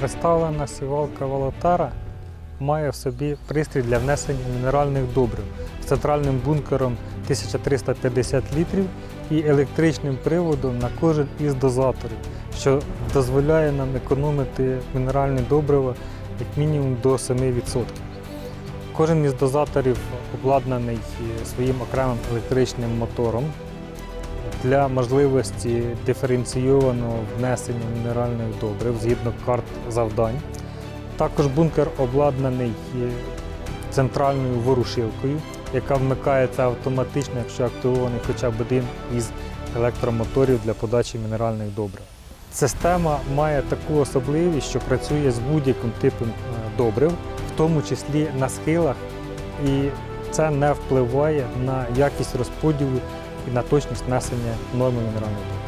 Представлена сівалка Волотара має в собі пристрій для внесення мінеральних добрив з центральним бункером 1350 літрів і електричним приводом на кожен із дозаторів, що дозволяє нам економити мінеральні добрива як мінімум до 7%. Кожен із дозаторів обладнаний е, своїм окремим електричним мотором для можливості диференційованого внесення мінеральних добрив згідно карт завдань. Також бункер обладнаний центральною ворушилкою, яка вмикається автоматично, якщо активований хоча б один із електромоторів для подачі мінеральних добрив. Система має таку особливість, що працює з будь-яким типом е, добрив, в тому числі на схилах, і це не впливає на якість розподілу і на точність внесення норми мінеральних добрив.